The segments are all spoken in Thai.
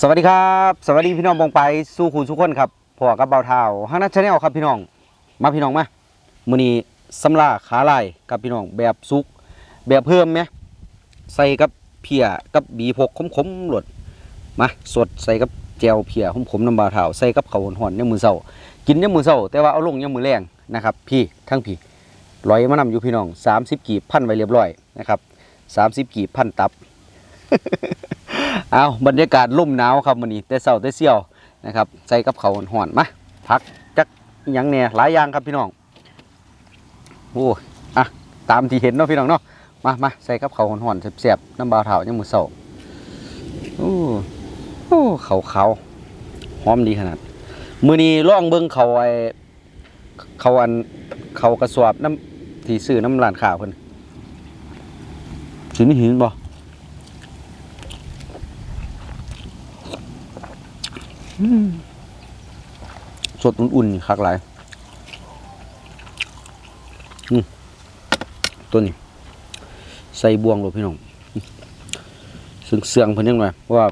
สวัสดีครับ สวัสดีพี่น้องบงไปสู้คุณทุกคนครับพอกับเบาเท้าห้างนัทชาแนลครับพี่น้อง มาพี่น้องมามือนี้สำลาขาลายกับพี่น้องแบบซุก แบบเพิ่มไหมใส่กับเพียกับบีพกขมๆหลดมาสดใส่กับแจวเพียขมๆน้ำเบาเท้าใส่กับข้าวหอนๆยามมื้อเช้ากินยามมื้อเช้าแต่ว่าเอาลงยามมื้อแรงนะครับ พี่ทั้งพี่ลอยมานำอยู่พี่น้อง 30 กีบพันไว้เรียบร้อยนะครับ30 กีบพันตับ เอาบรรยากาศร่มหนาวครับวันนี้แต่เช้าแต่เสี่ยวนะครับ ใส่กับเขาห่อนมาพักจักยังเนี่ยหลายอย่างครับพี่น้องโอ้ยอะตามที่เห็นเนาะพี่น้องเนาะมามาใส่กับเขาห่อนๆแซ่บๆน้ำบาเถายังมือเสาโอ้โอ้เขาเขาหอมดีขนาดมือนี้ล่องเบิ้งเขาไอเขาอันเขากระสวบน้ำที่ซื้อน้ำร้านข่าวเพิ่นสินี่ห็นบ่ สดอุ่นๆคักหลายตัวนี้ ใส่บวงเลยพี่น้องซึ่งเสื่องเพิ่นยังไงเพราะว่า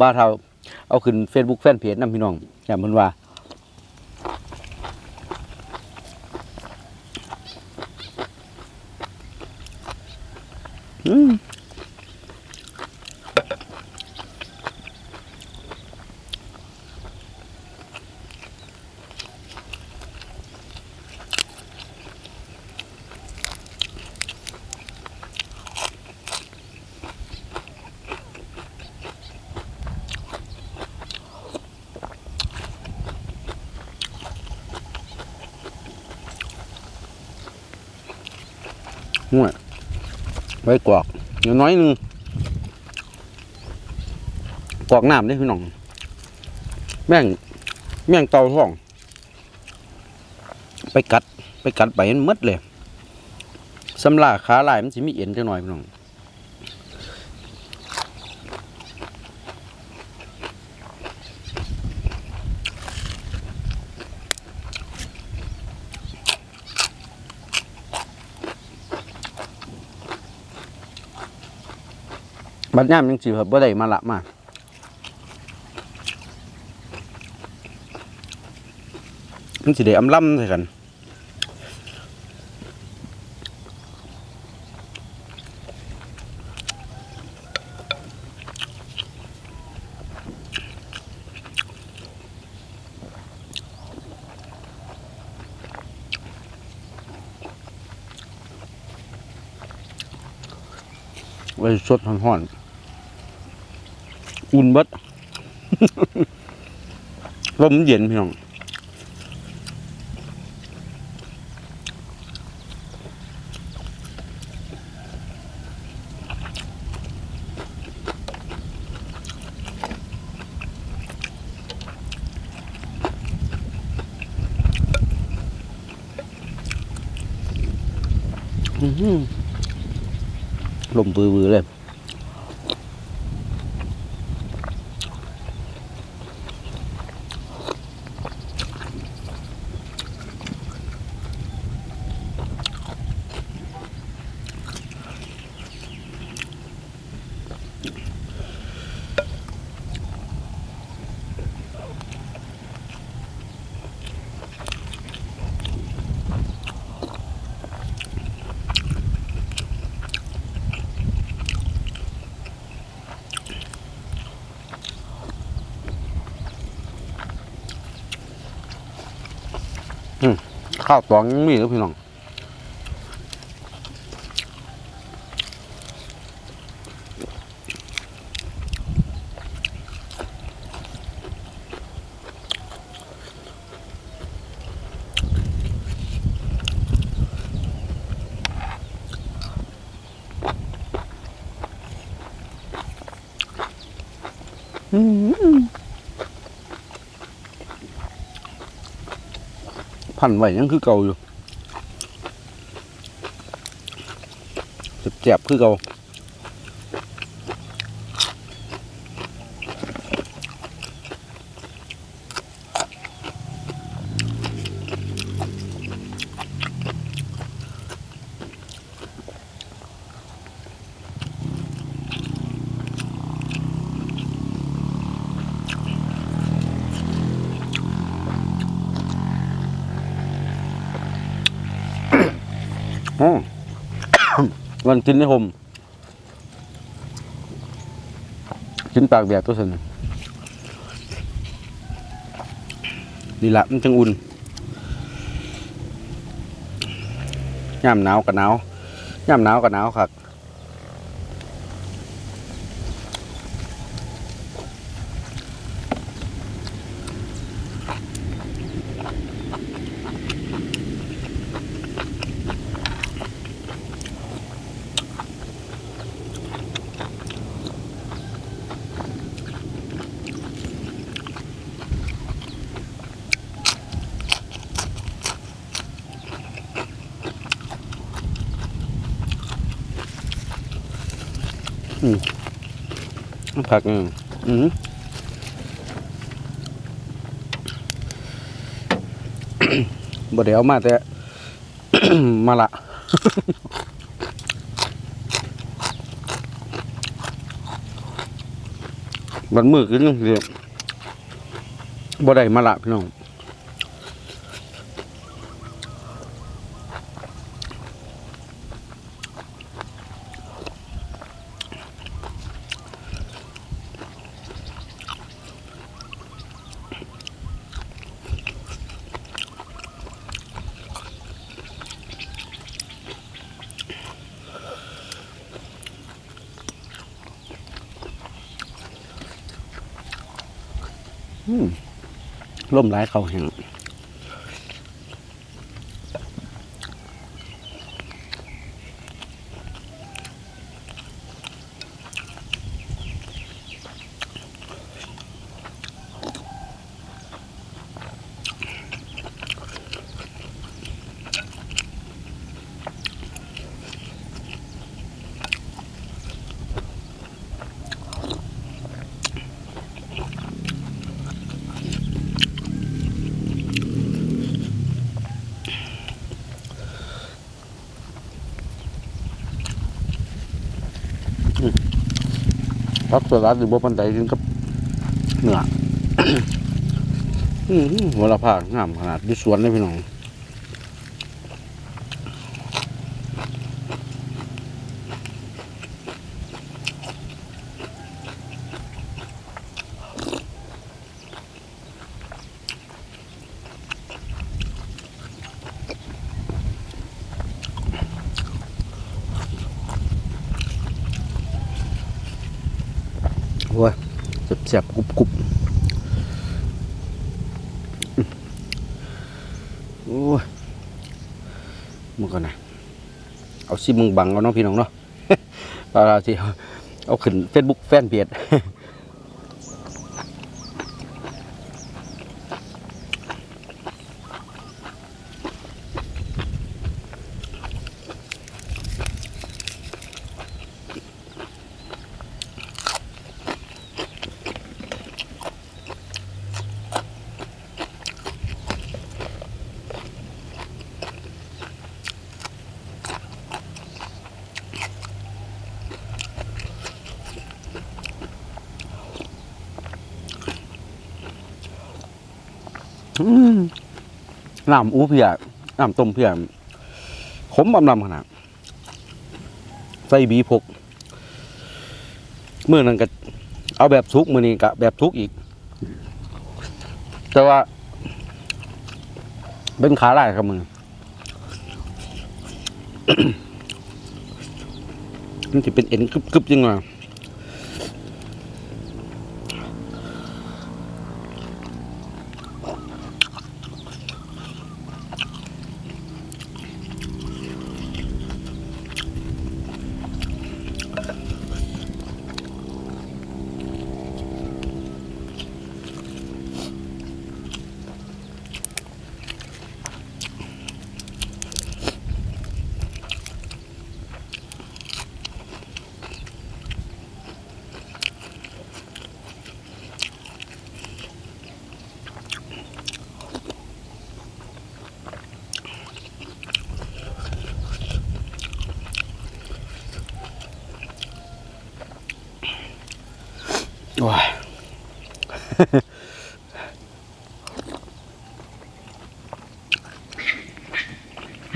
บ้าเท่าเอาขึ้นเฟซบุ๊กแฟนเพจนำพี่น้องอย่าเพิ่นว่า ห่วยไว้กรอกเดี๋ยวน้อยหนึงกรอกน้ำได้พี่น้อง แม่ง แม่งเตาท้อง ไปกัด ไปกัดไปมันมดเลยสำลาขาลายมันจะมีเอ็นจังหน่อยพี่น้อง บัดย่ามยังสิแบบบ่ได้มาละมามันสิได้อำล่ำใส่กันไว้สดห่อนๆ อุ่นเบิดลมเย็นพี่น้องอื้อหือลมปือๆเลย ข้าวตองยังมีแล้วพี่น้อง พันไว้ยังคือเก่าอยู่เจ็บๆคือเก่า อ๋อวันกินในห่มกินปากแบบตัวสันนี่ละมันจังอุ่นย่ามหนาวกับหนาวย่ามหนาวกับหนาวครับ พักอืมอืมบ่ได้เอามาแต่ มาละบันมือกินเรียบบ่ได้มาละพี่น้อง ล่มร้ายเขาแห่ง พักสลัดหรือบ่ปันไดกินกับเนื้ออืมหัวละพางามขนาดอดิสวนเลยพี่น้อง โอ้ยเสียบๆกรุบกรุบโอ้ยมึงก่อนนะเอาซิมึงบังเอาน้องพี่น้องเนาะเอาละสิเอาขึ้นเฟซบุ๊กแฟนเพจ น้ำอู้เพียน้ำต้มเพียขมบำลำขนาดใส่บีพกเมื่อนั้นก็เอาแบบทุกมือนี้กับแบบทุกอีก แต่ว่า เป็นขาลายครับมึงมันจะเป็นเอ็นกึบๆยังไง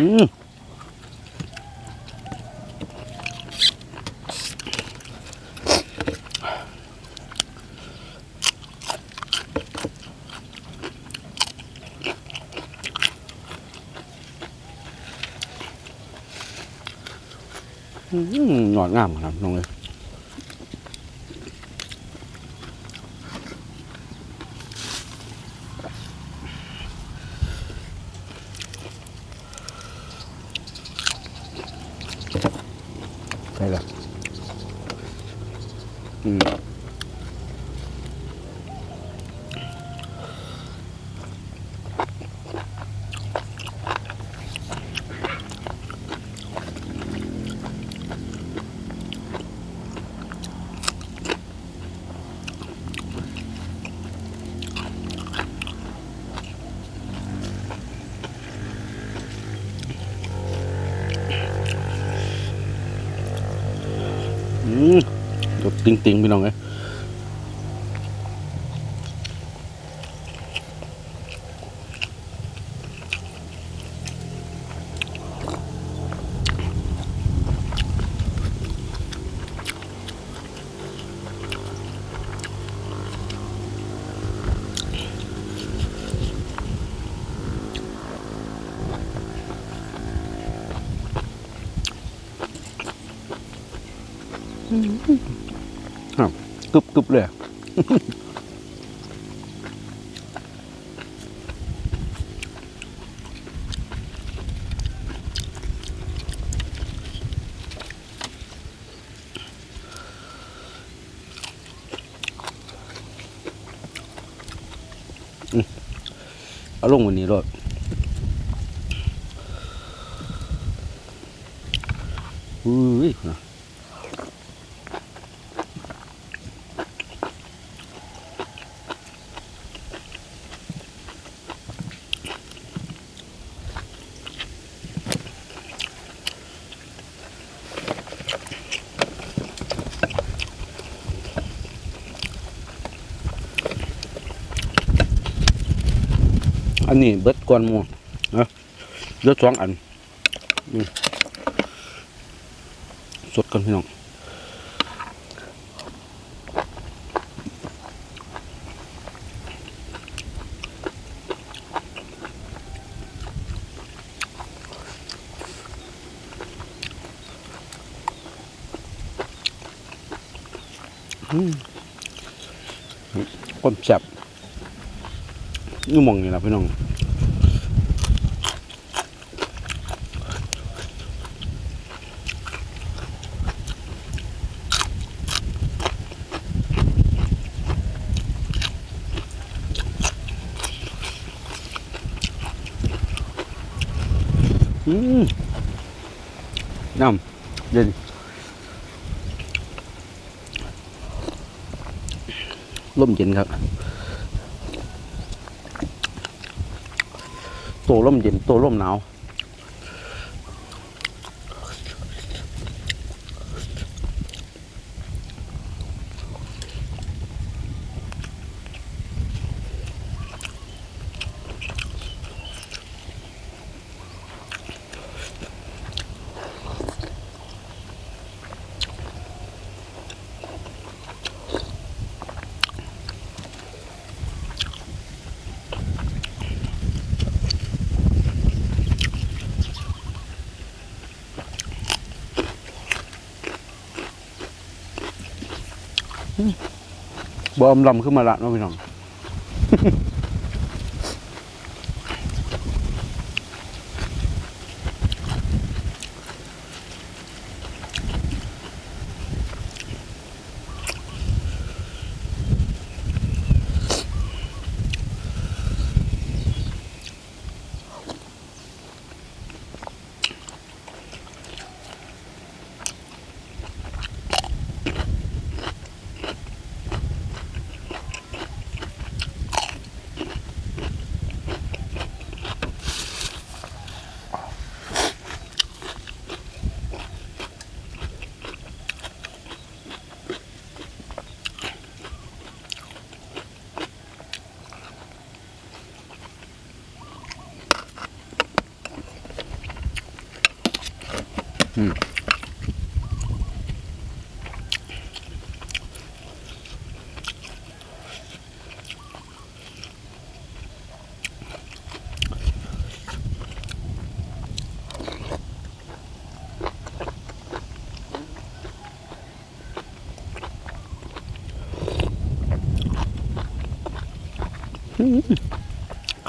อืมหนอนงามขนาดน้องเลย อืม อืมด ติงติงๆพี่น้องเอ้ยครับ กรึบกรึบเลยอะอืมเอาลงวันนี้รถอุ้ยนะ อันนี้เบิดก่อนมูนะเลือดสองอันสดกันพี่น้องอืมก้มแซ่บ นี่มองนี่นะพี่น้องอืมน้ำเย็นลมเย็นครับ ตัวร่มเย็นตัวร่มหนาว บอมลำขึ้นมาละน้องพี่น้อง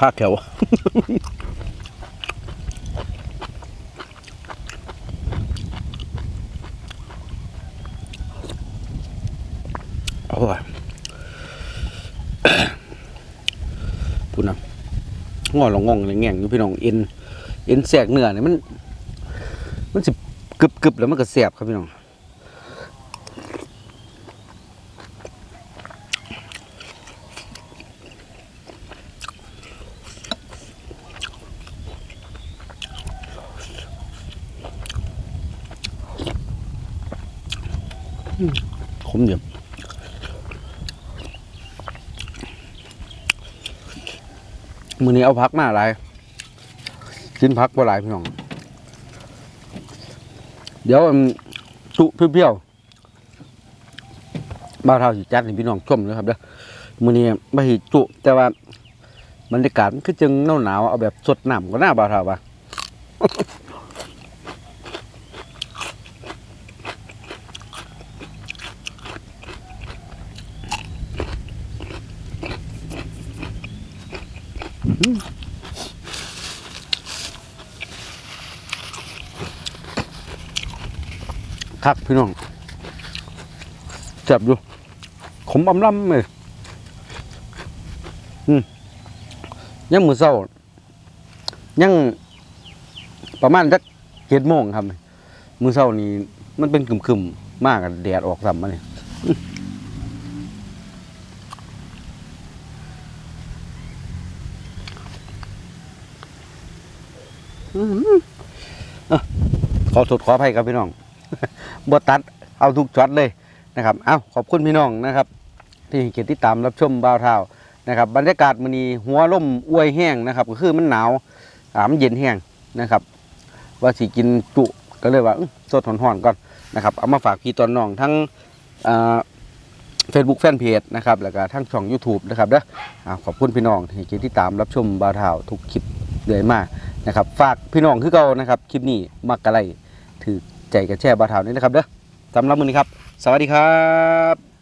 ข้าแขวโอ้ยพูดนะงอลองงองอะไรแง่งอยู่พี่น้องเอ็นเอ็นแสกเนื้อเนี่ยมัน มันสิกึบกึบแล้วมันก็แสบครับพี่น้อง ข มเดียมมือนี้เอาพักมาหลายกินพักบ่หลายพี่น้อง เดี๋ยวสุเปรี้ยวๆบ้าเท่าสิจัดให้พี่น้องชมเลยครับเด้อมือนี้ไม่หิจุแต่ว่าบรรยากาศมันคือจึงหนาวหนาวๆเอาแบบสดหนำก็น่าบ้าเท่าปะ คักพี่น้องจับอยู่ขมอำลำเลยอืมยังมือเศร้ายังประมาณสักเจ็ดโมงครับ มือเศร้านี่มันเป็นกึ่มๆมากแดดออกสัมมาเนี่ยอื้อหืออะ ขอโทษขออภัยครับพี่น้องบ่ตัดเอาทุกช็อตเลยนะครับเอาขอบคุณพี่น้องนะครับ ที่ให้เกียรติติดตามรับชมบ่าวเท้านะครับ บรรยากาศมื้อนี้หัวล่มอวยแห้งนะครับ ก็คือมันหนาวอ่ามเย็นแห้งนะครับ ว่าสิกินจุก็เลยว่าสดห่อนๆก่อนนะครับเอามาฝากพี่ตอนน้องทั้งเฟซบุ๊กแฟนเพจนะครับแล้วก็ทั้งช่อง YouTube นะครับเด้อขอบคุณพี่น้องที่ให้เกียรติดตามรับชมบ่าวเท้าทุกคลิปเรื่อยมากนะครับ ฝากพี่น้องคือเก่านะครับ คลิปนี้มักกะไล ถือใจกันแช่บาวเทานี่นะครับเด้อสำหรับมือนี้ครับ สวัสดีครับ